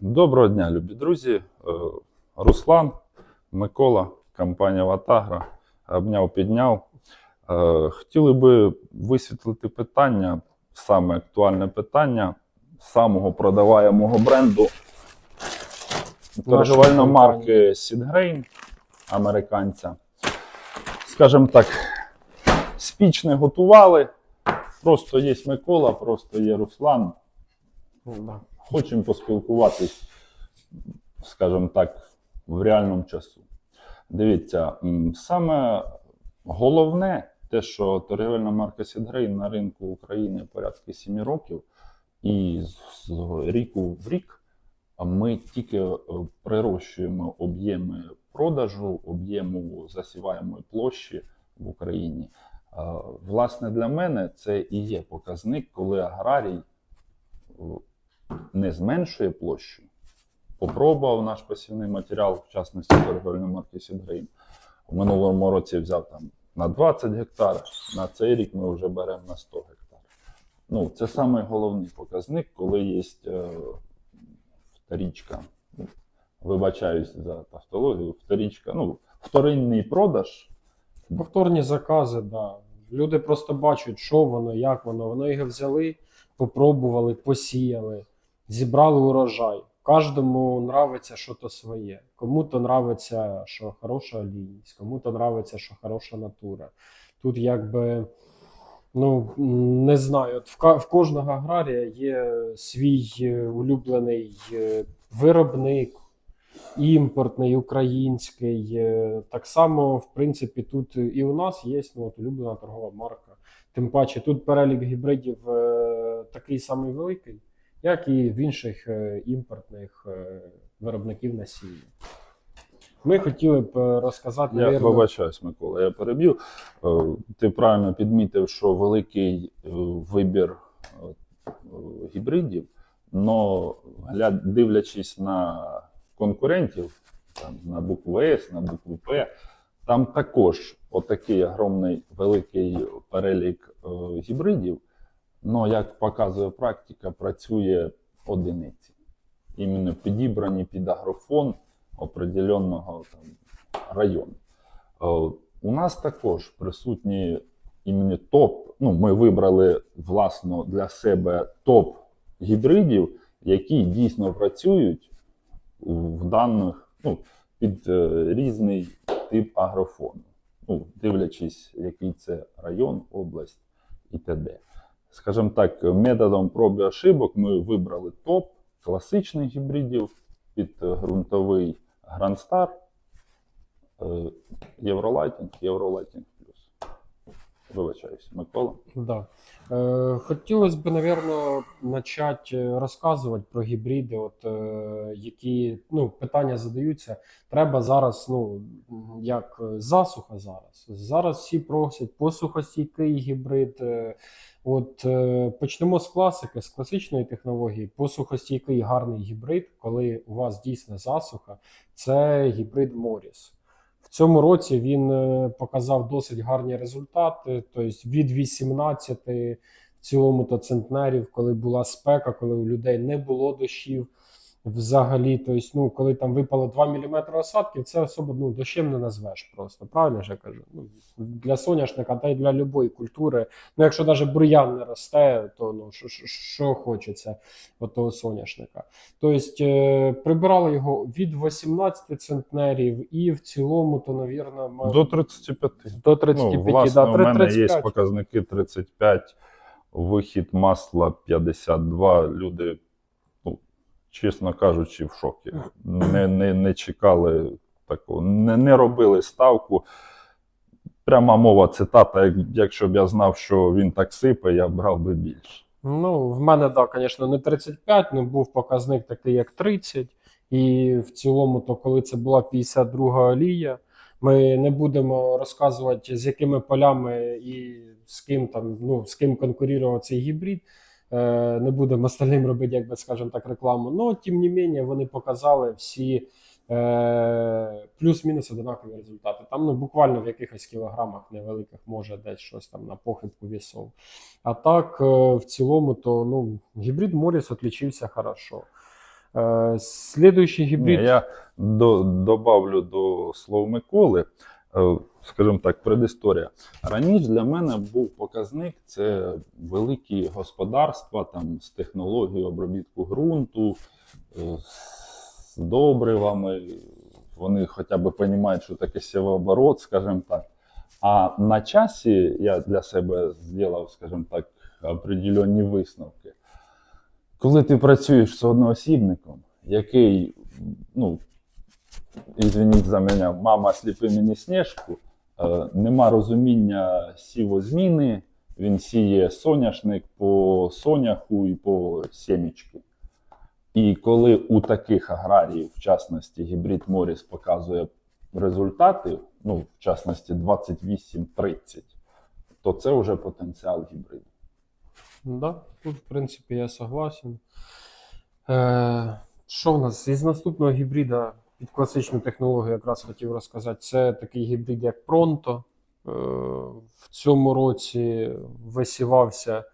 Доброго дня, любі друзі. Е, Руслан, Микола, компанія Ватагра. Обняв, підняв. Е, Хотіли би висвітлити питання, саме актуальне питання самого продаваємого бренду торговельної марки Сідгрейн, американця. Скажімо так, спіч не готували. Просто є Микола, просто є Руслан. Хочемо поспілкуватись, скажімо так, в реальному часу. Дивіться, саме головне те, що торгівельна марка Сідгрейн на ринку України порядки 7 років, і з, з ріку в рік ми тільки е, прирощуємо об'єми продажу, об'єму засіваємої площі в Україні. Е, Власне, для мене це і є показник, коли аграрій е, не зменшує площу. Попробував наш посівний матеріал, в частності торговельної марки Сідгрейн. У минулому році взяв там на 20 гектар, на цей рік ми вже беремо на 100 гектар. Ну, це самий головний показник, коли є е, вторічка. Вибачаюсь за тавтологію, вторічка, ну, вторинний продаж. Повторні закази, да. Люди просто бачать, що воно, як воно. Воно його взяли, попробували, посіяли, зібрали урожай. Кожному нравиться що-то своє. Кому-то нравиться, що хороша олійність, кому-то нравиться, що хороша натура. Тут якби. Ну, не знаю, от в, в кожного аграрія є свій е, улюблений е, виробник, імпортний, український. Е, Так само, в принципі, тут і у нас є ну, от, улюблена торгова марка. Тим паче, тут перелік гібридів такий самий великий, як і в інших е, імпортних е, виробників насіння. Ми хотіли б е, розказати, Я вибачаюсь, Микола, я переб'ю. Ти правильно підмітив, що великий вибір гібридів, але дивлячись на конкурентів, там, на букву С, на букву П, там також отакий огромний великий перелік гібридів. Але, як показує практика, працює одиниці. Іменно підібрані під агрофон определенного там, району. Е, У нас також присутні іменно топ. Ну, ми вибрали власно для себе топ гібридів, які дійсно працюють в даних ну, під е, різний тип агрофону. Ну, дивлячись, який це район, область і т.д. Скажімо так, методом проб і ошибок ми вибрали топ класичних гібридів під ґрунтовий Grand Star, Євролайтінг, Євролайтінг плюс. Вибачаюсь, Микола. Да. Е, хотілося б, напевно, почати розказувати про гібриди, от, е, які ну, питання задаються. Треба зараз, ну, як е, засуха зараз. Зараз всі просять посухостійкий гібрид. Е, от, е, почнемо з класики, з класичної технології. Посухостійкий гарний гібрид, коли у вас дійсно засуха, це гібрид Моріс. В цьому році він е, показав досить гарні результати. Тобто від 18 в цілому то центнерів, коли була спека, коли у людей не було дощів взагалі. Тобто, ну, коли там випало 2 мм осадків, це особо ну, дощем не назвеш просто. Правильно ж я кажу? Ну, для соняшника та й для будь-якої культури. Ну, якщо навіть бур'ян не росте, то ну, що, що, що хочеться от того соняшника. Тобто е, прибирали його від 18 центнерів, і в цілому, то, навірно, До 35. до 35, ну, власне, да, у мене 35. є показники 35, вихід масла 52. Люди, чесно кажучи, в шокі. Не, не, не чекали такого, не, не робили ставку. Пряма мова цитата. як- Якщо б я знав, що він так сипе, я брав би більше. Ну, в мене, так, да, звісно, не 35, але був показник такий, як 30. І в цілому, то коли це була 52 олія, ми не будемо розказувати, з якими полями і з ким там, ну, з ким конкурував цей гібрид. Е, Не будемо остальним робити, як би скажемо так, рекламу. Ну, тим не менше, вони показали всі е, плюс-мінус одинакові результати. Там ну, буквально в якихось кілограмах невеликих може десь щось там на похибку вісов. А так, е, в цілому, то ну, гібрид Моріс отличився хорошо. Е, слідуючий гібрид. я до, добавлю до слов Миколи, скажімо так, предісторія. Раніше для мене був показник це великі господарства там, з технологією обробітку ґрунту, е, з добривами. Вони хоча б розуміють, що таке сівооборот, скажімо так. А на часі я для себе зробив, скажімо так, определенні висновки. Коли ти працюєш з одноосібником, який, ну, извиніть за мене, мама сліпи мені сніжку, е, нема розуміння сівозміни, він сіє соняшник по соняху і по сімічки. І коли у таких аграріїв, в частності гібрид Моріс показує результати, ну, в частності 28-30, то це вже потенціал гібриду. Да, тут, в принципі, я согласен. Е, що в нас із наступного гібрида під класичну технологію якраз хотів розказати. Це такий гібрид, як Pronto. Е, в цьому році висівався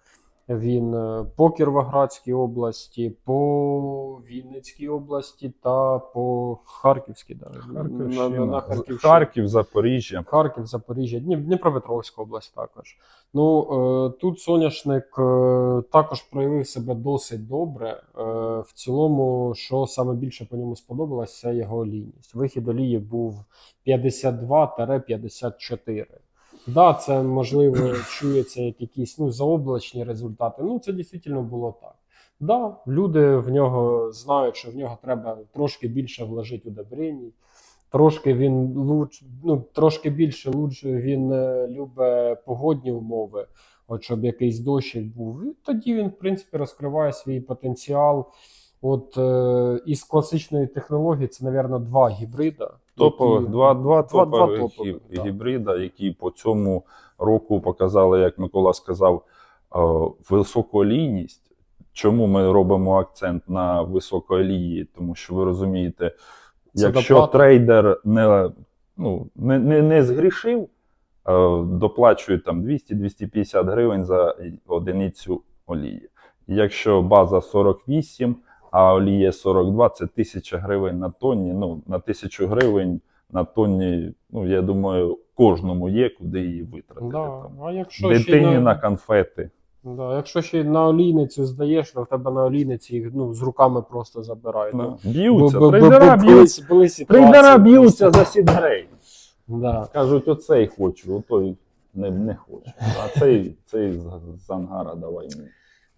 він е, по Кіровоградській області, по Вінницькій області та по Харківській. Да. На, на, на Харків, Запоріжжя. Харків, Запоріжжя, Дніп- Дніпропетровська область також. Ну е, тут соняшник е, також проявив себе досить добре. В цілому, що саме більше по ньому сподобалось, це його олійність. Вихід олії був 52-54. Да, це можливо чується як якісь ну, заоблачні результати. Ну, це дійсно було так. Да, люди в нього знають, що в нього треба трошки більше вложити удобрень. Трошки він луч, ну, трошки більше луч, він е, любить погодні умови, от щоб якийсь дощик був. І тоді він, в принципі, розкриває свій потенціал. От е, із класичної технології це, мабуть, два гібрида. Топових, які- два, два, Два- два топових, топових, гіб- гібрида, які по цьому року показали, як Микола сказав, е, високоолійність. Чому ми робимо акцент на високоолії? Тому що ви розумієте, Це якщо доплата. трейдер не, ну, не, не, не згрішив, е, доплачує там 200-250 гривень за одиницю олії. Якщо база 48, а олія 42, це 1000 гривень на тонні. Ну, на 1000 гривень на тонні, ну, я думаю, кожному є, куди її витратити. Да. Там. А якщо ще, Дитині на, на конфети. да, якщо ще на олійницю здаєш, то в тебе на олійниці їх ну, з руками просто забирають. Ну, Да. Б'ються, Бо- бо- трейдера б'ються. Трейдера б'ються за сідгрей. Да. Кажуть, оцей хочу, отой не, не хочу. А цей, цей з, з ангара давай мені.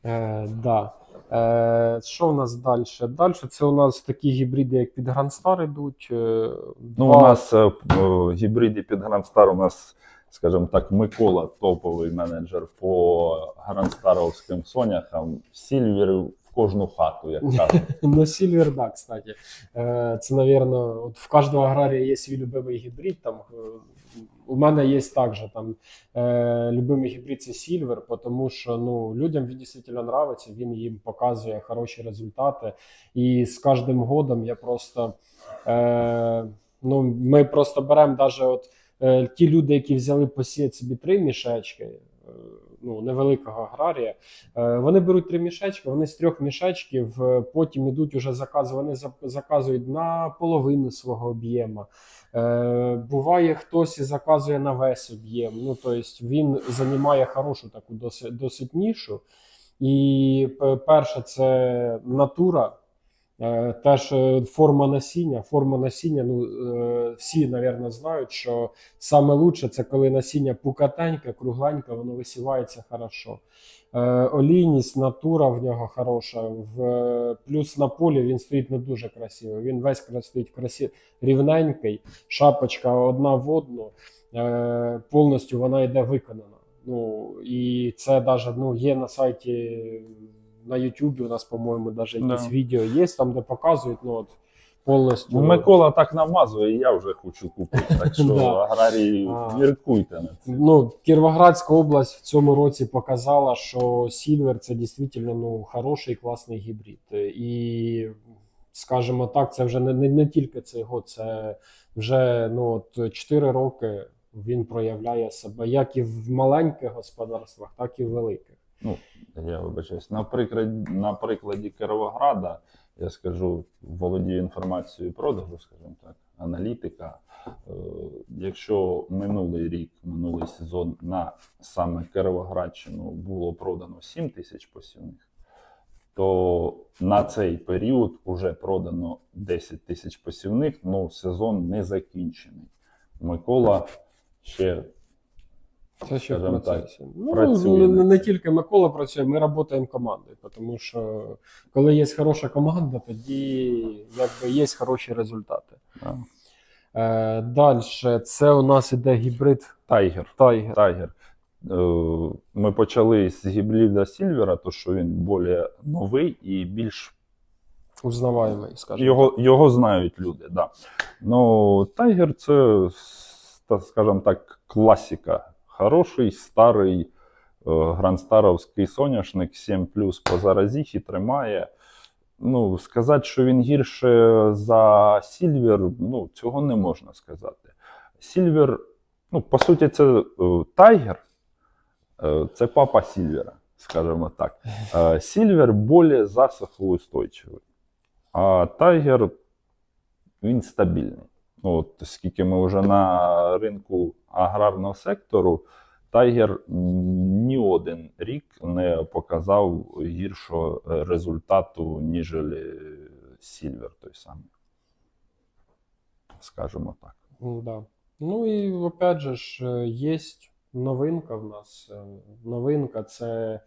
Е, да. Е, що в нас далі? Далі це у нас такі гібриди, як під Грандстар йдуть. Е, Ну, у нас е, в гібриді під Грандстар у нас, скажімо так, Микола, топовий менеджер по грандстаровським соняхам, сільвер в кожну хату, як кажуть. Ну, Сільвер, да, кстати. Е, Це, напевно, от в кожного аграрія є свій любимий гібрид. Там, е, у мене є також там е, любимий гібрид це Сільвер, тому що ну, людям він дійсно подобається, він їм показує хороші результати. І з кожним годом я просто е, ну, ми просто беремо навіть от, е, ті люди, які взяли посіяти собі три мішечки. Ну, невеликого аграрія, Е, Вони беруть три мішечки, вони з трьох мішечків е, потім ідуть уже закази. Вони заказують на половину свого об'єму. Е, Буває, хтось і заказує на весь об'єм. Ну, тобто він займає хорошу таку досить, досить нішу. І перше, це натура. Е, Теж е, форма насіння. Форма насіння, ну е, всі, мабуть, знають, що саме лучше це коли насіння пукатеньке, кругленьке, воно висівається хорошо. Олійність, натура в нього хороша. В, плюс на полі він стоїть не дуже красиво. Він весь стоїть красиво, рівненький, шапочка одна в одну, повністю вона йде виконана. Ну, і це навіть ну, є на сайті на Ютубі. У нас, по-моєму, навіть якісь відео є там, де показують ну, от, повністю. Ну, Микола так намазує, і я вже хочу купити. Так що Да. аграрії А. міркуйте на це. Ну, Кіровоградська область в цьому році показала, що Сільвер це дійсно ну, хороший класний гібрид. І, скажімо так, це вже не, не, не тільки цей год, це вже ну, от 4 роки він проявляє себе як і в маленьких господарствах, так і в великих. Я вибачаюсь. На прикладі, на прикладі Кіровограда я скажу, володію інформацією продажу, скажімо так, аналітика. Е, Якщо минулий рік, минулий сезон на саме Кировоградщину було продано 7 тисяч посівних, то на цей період вже продано 10 тисяч посівних, ну сезон не закінчений. Микола ще Це ще в Скажем так, ну, працює не, не тільки Микола працює, ми працюємо командою, тому що коли є хороша команда, тоді якби є хороші результати. Е, Далі це у нас іде гібрид Тайгер. Тайгер. Тайгер. Е, Ми почали з гібрида Сільвера, то що він більш новий і більш Узнаваємий, скажімо. його, його знають люди. Да. Ну, Тайгер це, скажімо так, класика. Хороший, старий е, грандстаровський соняшник 7 по заразіхі тримає. Ну, сказати, що він гірше за Сільвер, ну, цього не можна сказати. Сільвер, ну, по суті, це е, Тайгер, е, це папа Сільвера, скажімо так. Сільвер більш засухоустойчивий. А Тайгер він стабільний. Ну, от, скільки ми вже на ринку аграрного сектору, Тайгер ні один рік не показав гіршого результату, ніж Сільвер той самий. Скажімо так. Да. Ну і опять же ж, е, є новинка в нас. Е, Новинка це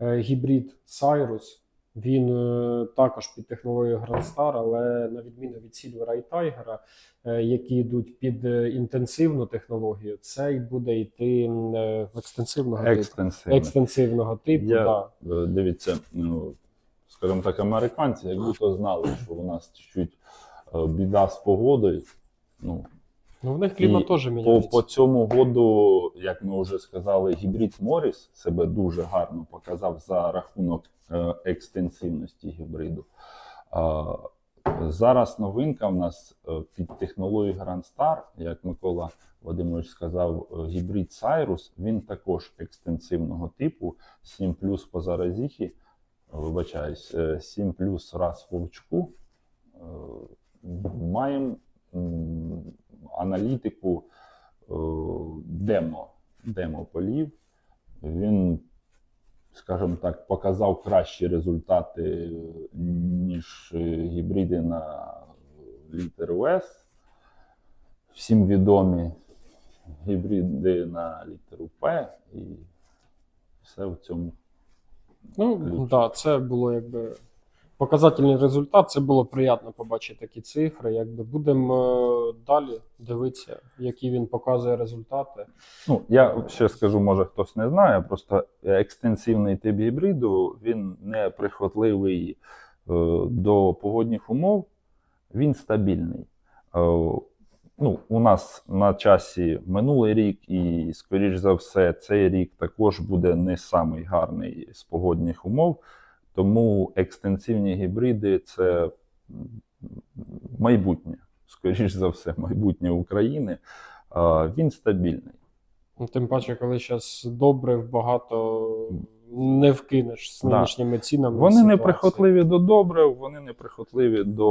е, гібрид Cyrus. Він е, також під технологією Grand Star, але на відміну від Silver і Tiger, е, які йдуть під е, інтенсивну технологію, цей буде йти е, екстенсивного типу. Екстенсивного типу, Я- да. Дивіться, ну, скажімо так, американці, як будто знали, що у нас чуть е, біда з погодою. Ну, Ну, в них клімат теж міняється. по цьому году, як ми вже сказали, гібрид Моріс себе дуже гарно показав за рахунок е, екстенсивності гібриду. А, зараз новинка в нас е, під технологією Grand Star, як Микола Вадимович сказав, е, гібрид Cyrus, він також екстенсивного типу, 7 плюс по заразіхі, вибачаюсь, е, 7 плюс раз вовчку. Е, Маємо аналітику е, демо, демо полів. Він, скажімо так, показав кращі результати, ніж гібриди на літер УС. Всім відомі гібриди на літеру П і все в цьому. Ну, так, да, це було якби показательний результат. Це було приємно побачити такі цифри. Якби будемо е, далі дивитися, які він показує результати. Ну, я ще скажу, може хтось не знає, просто екстенсивний тип гібриду він не прихватливий е, до погодних умов, він стабільний. Е, ну, у нас на часі минулий рік, і, скоріш за все, цей рік також буде не самий гарний з погодних умов. Тому екстенсивні гібриди це майбутнє, скоріш за все, майбутнє України. Він стабільний. Ну, Тим паче, коли зараз добрив багато не вкинеш з Да. нинішніми цінами. Вони не прихотливі до добрив, вони не прихотливі до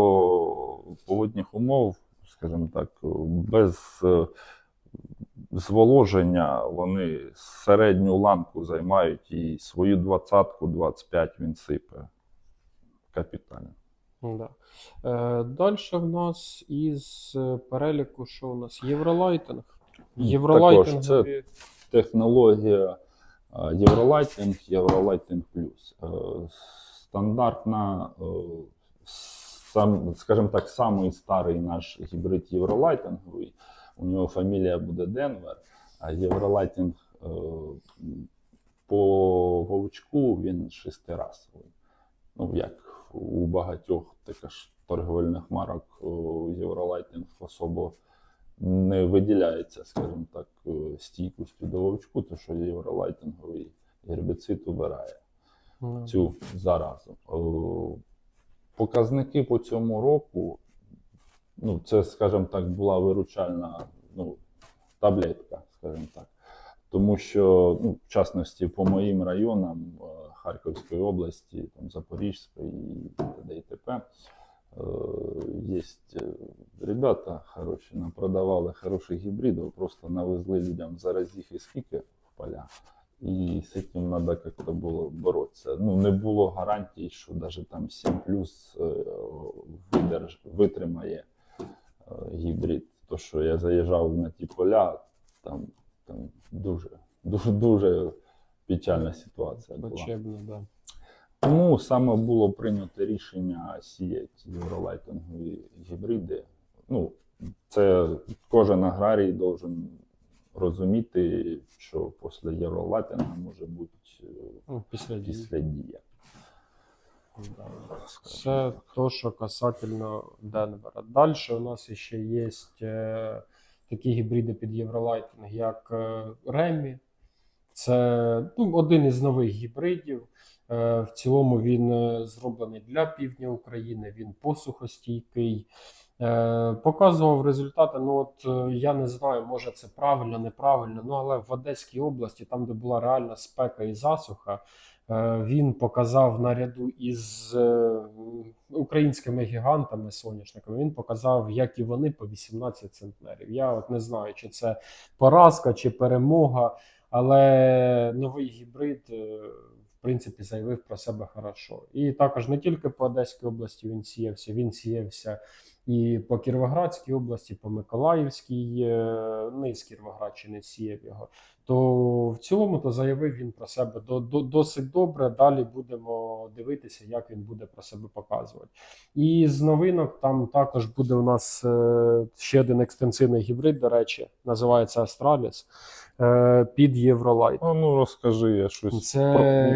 погодних умов, скажімо так, без зволоження вони середню ланку займають і свою двадцятку, 25 він сипе капітально. Ну, Да. Е, Далі в нас із е, переліку, що у нас? Євролайтинг. Євролайтинг. це- Технологія е, Євролайтинг, Євролайтинг Плюс. Е, Стандартна, е, сам, скажімо так, самий старий наш гібрид Євролайтинговий. У нього фамілія буде Денвер, а Євролайтинг е, по вовчку він шестирасовий. Ну, як у багатьох також торговельних марок о, Євролайтинг особо не виділяється, скажімо так, е, стійкістю до вовчку, то що євролайтинговий гербіцид убирає Ну, цю заразу. Показники по цьому року, ну, це, скажімо так, була виручальна ну, таблетка, скажімо так. Тому що, ну, в частності, по моїм районам, е, Харківської області, там, Запорізької і т.д. і т.п. Е, Є ребята хороші, нам продавали хороших гібридів, просто навезли людям зараз їх і скільки в поля. І з цим треба як-то було боротися. Ну, не було гарантій, що навіть там 7 плюс е, витримає е, гібрид. То, що я заїжджав на ті поля, там, там дуже, дуже, дуже печальна ситуація була. Да. Тому саме було прийнято рішення сіяти євролайтингові гібриди. Ну, це кожен аграрій должен розуміти, що після євролайтинга може бути Ну, після дія. Це то, що касательно Денвера. Далі у нас ще є е, такі гібриди під Євролайтинг, як е, Ремі. Це ну, один із нових гібридів. Е, в цілому він зроблений для півдня України, він посухостійкий. Е, показував результати. Ну, от е, я не знаю, може це правильно, неправильно. Ну, але в Одеській області, там, де була реальна спека і засуха, Е, Він показав наряду із українськими гігантами соняшниками. Він показав, як і вони по 18 центнерів. Я от не знаю, чи це поразка, чи перемога, але новий гібрид, в принципі, заявив про себе хорошо. І також не тільки по Одеській області він сіявся, він сіявся і по Кіровоградській області, по Миколаївській, ну і з Кіровоградщини сіяв його то в цілому то заявив він про себе до, до, досить добре. Далі будемо дивитися, як він буде про себе показувати. І з новинок там також буде у нас е, ще один екстенсивний гібрид, до речі, називається Astralis е, під Євролайт. А ну розкажи, я щось Це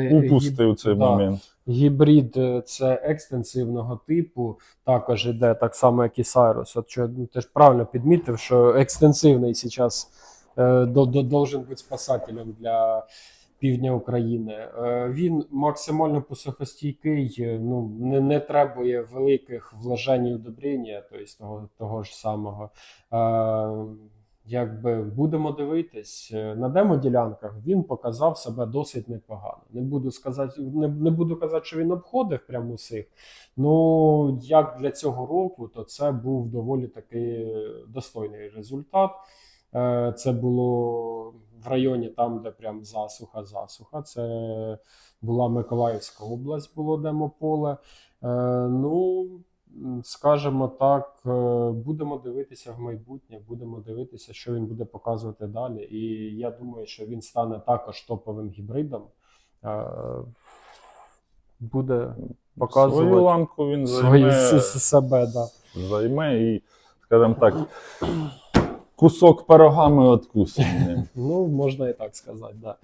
про- упустив цей да. момент. Гібрид е, це екстенсивного типу, також іде так само, як і Cyrus. От що ну, ти ж правильно підмітив, що екстенсивний зараз должен бути спасателем для півдня України. Е, він максимально посухостійкий, е, ну не, не требує великих вложень і удобрення, тобто того, того ж самого. Е, Якби будемо дивитись е, на демо-ділянках, він показав себе досить непогано. Не буду сказати, не, не буду казати, що він обходив прямо усіх. Ну як для цього року, то це був доволі таки достойний результат. Е, Це було в районі там, де прям засуха, засуха. Це була Миколаївська область, було демополе. Е, Ну, скажімо так, е, будемо дивитися в майбутнє, будемо дивитися, що він буде показувати далі. І я думаю, що він стане також топовим гібридом. Буде показувати Свою ланку він займе, с- с- себе, да. займе і, скажімо так, кусок пирога ми відкусимо. Ну, можна і так сказати, да.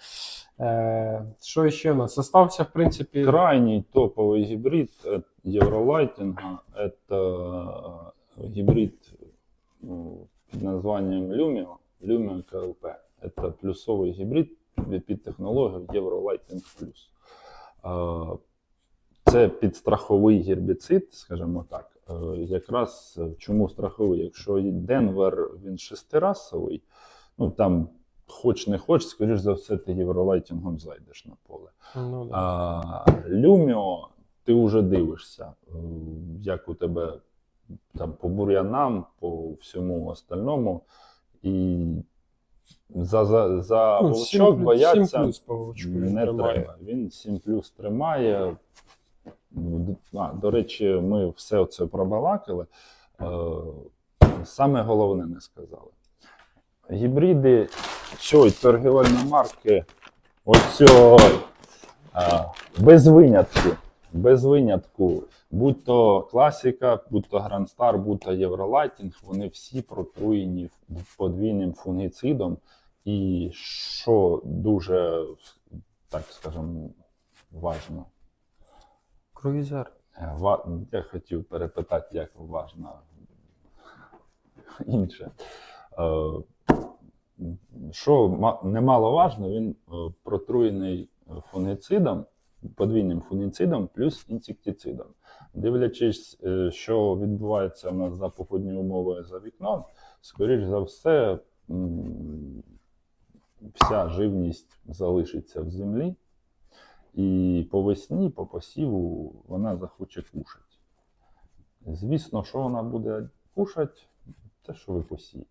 Е, що ще у нас? Остався, в принципі, Крайний топовый гибрид от Евролайтинга – это гибрид ну, под названием Lumio, Lumio КЛП. Это плюсовий гібрид під технологію Eurolighting Plus. Е, Це підстраховий гербіцид, скажімо так. Е, Якраз е, чому страховий? Якщо Денвер він шестирасовий, ну там хоч не хоч, скоріш за все, ти євролайтингом зайдеш на поле. ну, да. А Люміо, ти вже дивишся, е, як у тебе там по бур'янам, по всьому остальному. І за, за, за Ну, вовчок сім бояться плюс по не треба. Він 7 плюс тримає. А, до речі, ми все це пробалакали. Е, Саме головне не сказали. Гібриди цієї торгівельної марки, оцього, без винятку. Без винятку. Будь то класика, будь то Star, будь то Євролайтінг, вони всі протруєні подвійним фунгіцидом. І що дуже, так скажемо, важно. Круїзер. Е, Я хотів перепитати, як важно інше. Е, Що ма- немаловажно, він е, протруєний фунгіцидом, подвійним фунгіцидом плюс інсектицидом. Дивлячись, що відбувається у нас за погодні умови за вікном, скоріш за все, вся живність залишиться в землі. І по весні, по посіву вона захоче кушати. Звісно, що вона буде кушати, те, що ви посієте.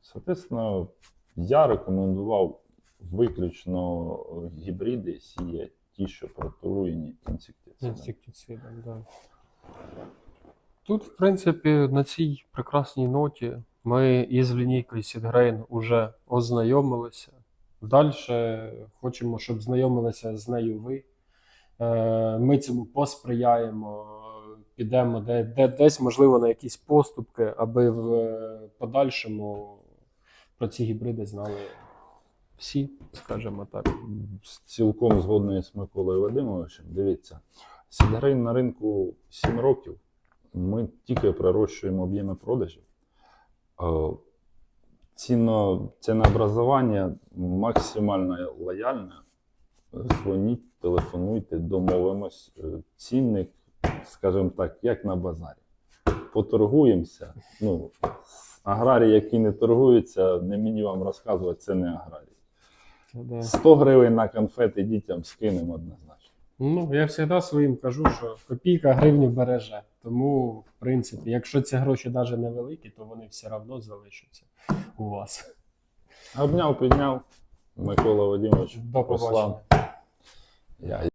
Соответственно, я рекомендував виключно гібриди сіяти ті, що протруєні інсектицидами. Інсектицидом, да. Тут, в принципі, на цій прекрасній ноті ми із лінійкою Сідгрейн вже ознайомилися. Далі хочемо, щоб знайомилися з нею ви. Е, Ми цьому посприяємо, підемо де, де, десь, можливо, на якісь поступки, аби в е, подальшому про ці гібриди знали всі, скажімо так. Цілком згодний з Миколою Вадимовичем. Дивіться, Сідгрейн на ринку 7 років. Ми тільки прирощуємо об'єми продажів. Ціно, цінообразування максимально лояльне. Дзвоніть, телефонуйте, домовимось. Е, Цінник, скажімо так, як на базарі. Поторгуємося. Ну, аграрії, які не торгуються, не мені вам розказувати, це не да. 100 гривень на конфети дітям скинемо однозначно. Ну, я завжди своїм кажу, що копійка гривню береже. Тому, в принципі, якщо ці гроші навіть невеликі, то вони все одно залишаться у вас. Обняв, підняв. Микола Вадимович До послав. побачення. Я,